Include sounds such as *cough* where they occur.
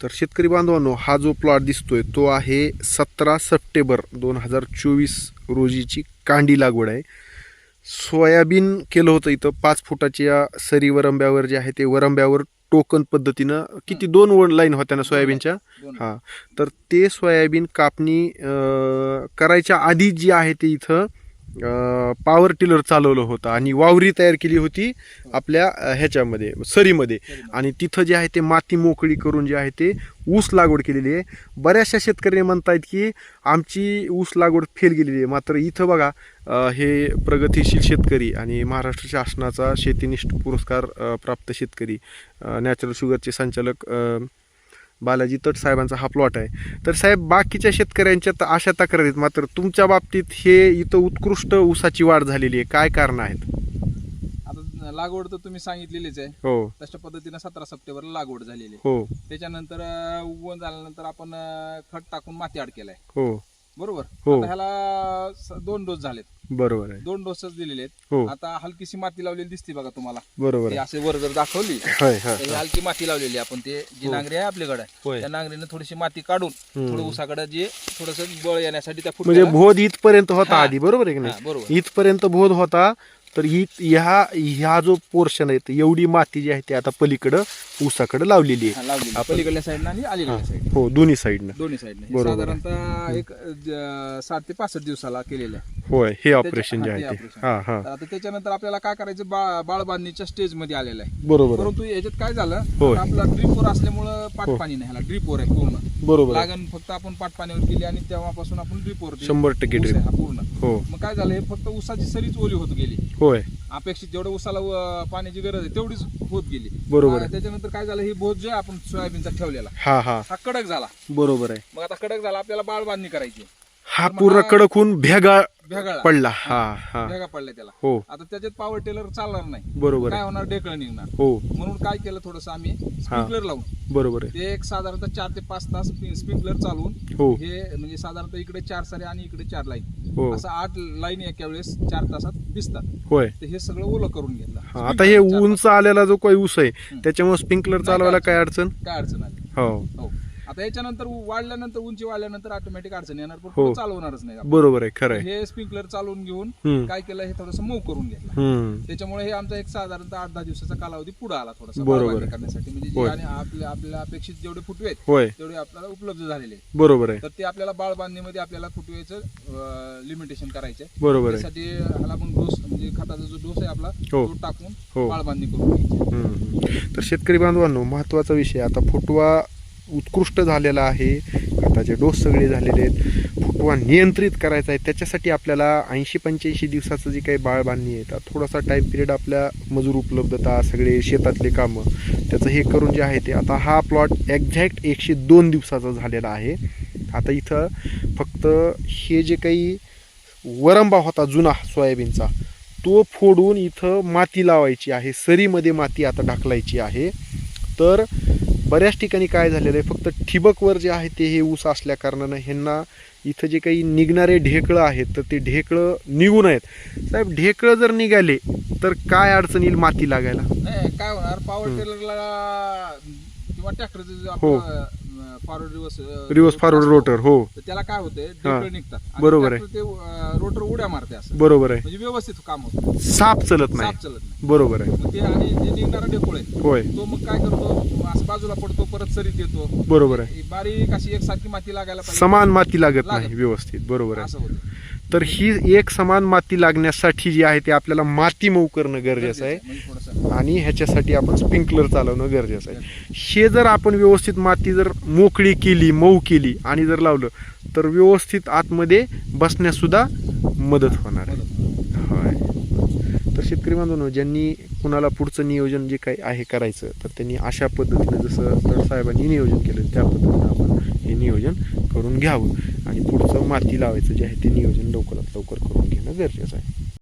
तर शेतकरी बांधवांनो हा जो प्लॉट दिसतोय तो आहे सतरा सप्टेंबर दोन हजार चोवीस रोजीची कांडी लागवड आहे. सोयाबीन केलं होतं इथं पाच फुटाच्या सरी वरंब्यावर जे आहे ते वरंब्यावर टोकन पद्धतीनं किती दोन वन लाईन होत्या ना सोयाबीनच्या. हां. तर ते सोयाबीन कापणी करायच्या आधी जी आहे ते इथं पॉवर टिलर चालवलं होतं आणि वावरी तयार केली होती आपल्या ह्याच्यामध्ये सरीमध्ये. आणि तिथं जे आहे ते माती मोकळी करून जे आहे ते ऊस लागवड केलेली आहे. बऱ्याचशा शेतकऱ्यांनी म्हणतायत की आमची ऊस लागवड फेल गेलेली आहे. मात्र इथं बघा हे प्रगतिशील शेतकरी आणि महाराष्ट्र शासनाचा शेतीनिष्ठ पुरस्कार प्राप्त शेतकरी नॅचरल शुगरचे संचालक बालाजी तट साहेबांचा हा प्लॉट आहे. तर साहेब बाकीच्या शेतकऱ्यांच्या तर अशा तक्रारी आहेत. मात्र तुमच्या बाबतीत हे इथं उत्कृष्ट ऊसाची वाढ झालेली आहे. काय कारण आहेत? आता लागवड तर तुम्ही सांगितलेलीच आहे. हो. तशा पद्धतीने सतरा सप्टेंबरला लागवड झालेली आहे. हो. त्याच्यानंतर अं, उगवण झाल्यानंतर आपण अं, खत टाकून माती आड केलाय. हो. बरोबर? हो. आता ह्याला स- दोन डोस झालेत. बरोबर आहे. दोन डोसच दिलेले आहेत. हो. आता हलकीशी माती लावलेली दिसते बघा तुम्हाला. बरोबर ते आहे असे वर जर दाखवली *laughs* होय हा ही हलकी माती लावलेली आहे आपण ते जी नांगरी आहे आपल्याकडे. होय. त्या नांगरीने थोडीशी माती काढून. थोडं उसाकडे जे थोडस बळ येण्यासाठी त्या म्हणजे भोध इथपर्यंत होता हा. आधी बरोबर आहे की हा, नाही बरोबर. इथपर्यंत भोध होता तर ही ह्या ह्या जो पोर्शन आहे एवढी माती जी आहे ती आता पलीकडं ऊसाकडे लावलेली आहे. आपण- पलीकडल्या साईडनं आणि अलीकडल्या साईड हो दोन्ही साईडनं. दोन्ही साईडने. बरोबर. साधारणतः एक साठ ते पासष्ट दिवसाला केलेलं आहे. होय हे ऑपरेशन जे हा, आहे ते. हा हा. तर आता त्याच्यानंतर आपल्याला काय करायचं बा बाळ बांधणीच्या स्टेजमध्ये आलेलं आहे. बरोबर आहे. परंतु याच्यात काय झालं होय. आता आपला ड्रीपवर असल्यामुळं हो. पाटपाणी नाही ह्याला ड्रीपवर आहे पूर्ण. बरोबर आहे. लागण फक्त आपण पाटपाण्यावर केली आणि तेव्हापासून आपण ड्रीपवर शंभर टक्के drip. पूर्ण. हो. मग काय झालं हे फक्त उसाची सरीच ओली होत गेली. होय. अपेक्षित जेवढं उसाला अं, पाण्याची गरज आहे तेवढीच होत गेली. बरोबर आहे. आ, त्याच्यानंतर काय झालं हे बोध जे आहे आपण सोयाबीनचा ठेवलेला. हा हा. हा कडक झाला. बरोबर आहे. मग आता कडक झाला आपल्याला बाळ बांधणी करायची हा पूर्ण कडक होऊन भेगा भेगाळा पडला. हा हा. भेगा पडल्या त्याला. हो. आता त्याच्यात पॉवर टेलर चालणार नाही. बरोबर काय आहे. होणार? ढेकळ निघणार. हो. म्हणून काय केलं थोडस आम्ही? स्प्रिंकलर लावून. बरोबर आहे. ते एक साधारणतः चार ते पाच तास स्प्रिंकलर चालवून हो. हे म्हणजे साधारणतः इकडे चार सारे आणि इकडे चार लाईन हो. असं आठ लाईन एका वेळेस चार तासात भिजतात होय. तर हे सगळं ओलं करून घेतलं. हा, आता हे उंच आलेला जो काही ऊस आहे त्याच्यामुळे स्प्रिंकलर चालवायला काय अडचण काय अडचण? आली हो. हो. आता याच्यानंतर वाढल्यानंतर उंची वाढल्यानंतर ऑटोमॅटिक अडचण येणार पण हो. चालवणारच नाही आपण. बरोबर आहे खरं आहे हे स्प्रिंकलर चालवून घेऊन हम्म. काय केलं हे थोडंसं मऊ करून घेतलं हम्म त्याच्यामुळे हे आमचा एक साधारणतः आठ दहा दिवसाचा कालावधी पुढे आला थोडासा बरोबर. करण्यासाठी म्हणजे जे होय. आणि आपल्या आपल्याला अपेक्षित जेवढे फुटवे आहेत होय तेवढे आपल्याला उपलब्ध झालेले आहेत. बरोबर आहे तर ते आपल्याला बाळ बांधणीमध्ये आपल्याला फुटवेचं लिमिटेशन करायचे बरोबर आहे त्यासाठी ह्याला आपण डोस म्हणजे खताचा जो डोस आहे आपला हो. तो टाकून हो. बाळ बांधणी करून घ्यायची हम्म. तर शेतकरी बांधवांनो महत्त्वाचा विषय आता फुटवा उत्कृष्ट झालेला आहे. खताचे डोस सगळे झालेले आहेत फुटवा नियंत्रित करायचा आहे. त्याच्यासाठी आपल्याला ऐंशी पंच्याऐंशी दिवसाचं जे काही बाळ बांधणी आहे थोडासा टाईम पिरियड आपल्या मजूर उपलब्धता सगळे शेतातले कामं त्याचं हे करून जे आहे ते. आता हा प्लॉट एक्झॅक्ट एकशे दोन दिवसाचा झालेला आहे. आता इथं फक्त हे जे काही वरंबा होता जुना सोयाबीनचा तो फोडून इथं माती लावायची आहे. सरीमध्ये माती आता ढकलायची आहे. तर बऱ्याच ठिकाणी काय झालेलं आहे फक्त ठिबकवर जे आहे ते हे ऊस असल्या कारणानं ह्यांना इथं जे काही निघणारे ढेकळं आहेत तर ते ढेकळं निघून आहेत साहेब ढेकळं जर निघाले तर काय अडचण येईल माती लागायला नाही काय होणार पॉवर. टेलरला किंवा ट्रॅक्टरचं हो. Forward reverse reverse forward rotor हो. तर त्याला काय होते निघतात. आणि बरोबर आहे. ते रोटर उड्या मारते असं. बरोबर आहे. म्हणजे व्यवस्थित काम होतं. साप चलत नाही. साफ चलत नाही. बरोबर आहे. मग ते आणि जे निघणारा ढेकूळ आहे होय. तो मग काय करतो? असं बाजूला पडतो परत सरीत येतो. बरोबर आहे. ही बारीक अशी एकसारखी माती लागायला पाहिजे. समान माती लागत लागत. नाही व्यवस्थित. बरोबर आहे. असं होतं. तर ही एक समान माती लागण्यासाठी जी आहे ते आपल्याला माती मऊ करणं गरजेचं आहे. म्हणजे आणि ह्याच्यासाठी आपण स्प्रिंकलर चालवणं गरजेचं आहे. हे जर आपण व्यवस्थित माती जर मोकळी केली मऊ केली आणि जर लावलं तर व्यवस्थित आतमध्ये बसण्यासुद्धा मदत होणार आहे. होय. तर शेतकरी बांधवांनो ज्यांनी कुणाला पुढचं नियोजन जे काही आहे करायचं तर त्यांनी अशा पद्धतीनं जसं तर साहेबांनी नियोजन केलं त्या पद्धतीनं आपण हे नियोजन करून घ्यावं. आणि पुढचं माती लावायचं जे आहे ते नियोजन लवकरात लवकर करून घेणं गरजेचं आहे.